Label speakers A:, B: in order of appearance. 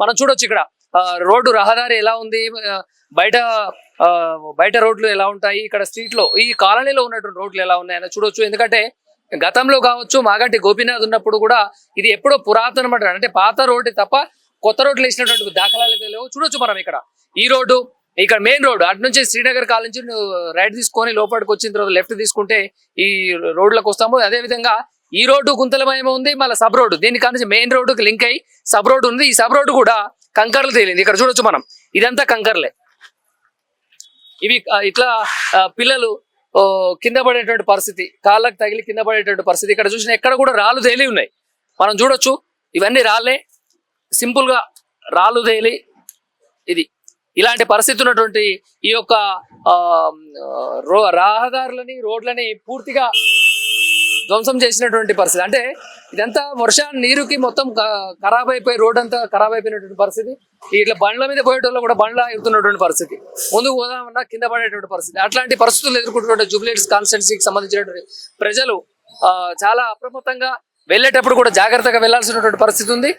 A: మనం చూడొచ్చు ఇక్కడ. ఆ, రోడ్డు రహదారి ఎలా ఉంది? బయట ఆ, బయట రోడ్లు ఎలా ఉంటాయి? ఇక్కడ స్ట్రీట్లో ఈ కాలనీలో ఉన్నటువంటి రోడ్లు ఎలా ఉన్నాయని చూడొచ్చు. ఎందుకంటే గతంలో కావచ్చు మాగంటి గోపీనాథ్ ఉన్నప్పుడు కూడా ఇది ఎప్పుడో పురాతన అంటే పాత రోడ్డు తప్ప కొత్త రోడ్లు వేసినటువంటి దాఖలాలు లేవు. చూడొచ్చు మనం ఇక్కడ. ఈ రోడ్డు ఇక్కడ మెయిన్ రోడ్ అటు నుంచి శ్రీనగర్ కాల్ నుంచి రైట్ తీసుకొని లోపలికి వచ్చిన తర్వాత లెఫ్ట్ తీసుకుంటే ఈ రోడ్లకు వస్తాము. అదే విధంగా ఈ రోడ్డు గుంతలమయం ఉంది మళ్ళీ సబ్ రోడ్డు. దీని నుంచి మెయిన్ రోడ్డుకి లింక్ అయ్యి సబ్ రోడ్డు ఉంది. ఈ సబ్ రోడ్డు కూడా కంకర్లు తేలింది. ఇక్కడ చూడొచ్చు మనం. ఇదంతా కంకర్లే. ఇవి ఇట్లా పిల్లలు కింద పడేటువంటి పరిస్థితి కాళ్ళకు తగిలి కింద పడేటువంటి పరిస్థితి. ఇక్కడ చూసిన ఎక్కడ కూడా రాళ్ళు తేలి ఉన్నాయి. మనం చూడొచ్చు ఇవన్నీ రాళ్ళే. సింపుల్గా రాళ్ళు తేలి ఇది. ఇలాంటి పరిస్థితి ఉన్నటువంటి ఈ యొక్క రో రహదారులని రోడ్లని పూర్తిగా ధ్వంసం చేసినటువంటి పరిస్థితి. అంటే ఇదంతా వర్ష నీరుకి మొత్తం ఖరాబ్ అయిపోయి రోడ్ అంతా ఖరాబ్ అయిపోయినటువంటి పరిస్థితి. ఇట్లా బండ్ల మీద పోయేటోళ్ళు కూడా బండ్ల ఎగుతున్నటువంటి పరిస్థితి. ముందుకు పోదామన్నా కింద పడేటువంటి పరిస్థితి. అట్లాంటి పరిస్థితులు ఎదుర్కొంటున్న జూబ్లేట్స్ కాన్స్టిట్యున్సీకి సంబంధించినటువంటి ప్రజలు చాలా అప్రమత్తంగా వెళ్ళేటప్పుడు కూడా జాగ్రత్తగా వెళ్ళాల్సినటువంటి పరిస్థితి ఉంది.